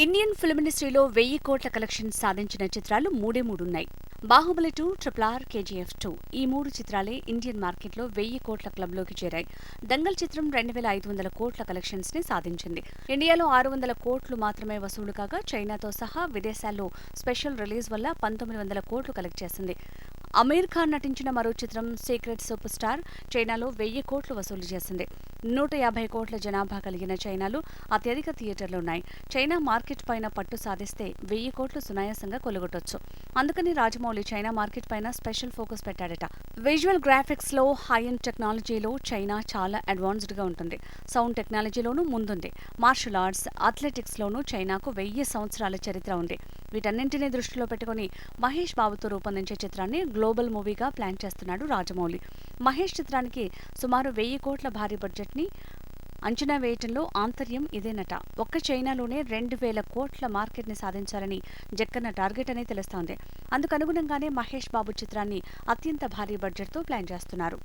Indian film ఇండస్ట్రీలో వెయ్యి కోట్ల కలెక్షన్ సాధించిన చిత్రాలు మూడే మూడున్నాయి. Baahubali two triple R KGF two ఈ మూడు చిత్రాలే ఇండియన్ మార్కెట్లో వెయ్యి కోట్ల క్లబ్లోకి చేరాయి. దంగల్ చిత్రం రెండు వేల ఐదు వందల కోట్ల కలెక్షన్స్ని సాధించింది. ఇండియాలో ఆరు వందల కోట్లు మాత్రమే వసూలు కాగా చైనాతో సహా విదేశాల్లో స్పెషల్ రిలీజ్ వల్ల పంతొమ్మిది వందల కోట్లు కలెక్ట్ చేసింది. అమీర్ ఖాన్ నటించిన మరో చిత్రం సీక్రెట్ సూపర్ స్టార్ చైనాలో వెయ్యి కోట్లు వసూలు చేసింది. నూట యాభై కోట్ల జనాభా కలిగిన చైనాలో అత్యధిక థియేటర్లు ఉన్నాయి. చైనా మార్కెట్ పైన పట్టు సాధిస్తే వెయ్యి కోట్లు సునాయాసంగా కొలగొట్టొచ్చు. అందుకని రాజమౌళి చైనా మార్కెట్ పైన స్పెషల్ ఫోకస్ పెట్టాడట. విజువల్ గ్రాఫిక్స్లో హై అండ్ టెక్నాలజీలో చైనా చాలా అడ్వాన్స్డ్గా ఉంటుంది. సౌండ్ టెక్నాలజీలోనూ ముందుంది. మార్షల్ ఆర్ట్స్ అథ్లెటిక్స్ లోనూ చైనాకు వెయ్యి సంవత్సరాల చరిత్ర ఉంది. వీటన్నింటినీ దృష్టిలో పెట్టుకుని మహేష్ బాబుతో రూపొందించే చిత్రాన్ని గ్లోబల్ మూవీగా ప్లాన్ చేస్తున్నాడు రాజమౌళి. మహేష్ చిత్రానికి సుమారు వెయ్యి కోట్ల భారీ బడ్జెట్ని అంచనా వేయటంలో ఆంతర్యం ఇదేనట. ఒక్క చైనాలోనే రెండు వేల కోట్ల మార్కెట్ని సాధించాలని జక్కన్న టార్గెట్ అనే తెలుస్తోంది. అందుకనుగుణంగానే మహేష్ బాబు చిత్రాన్ని అత్యంత భారీ బడ్జెట్తో ప్లాన్ చేస్తున్నారు.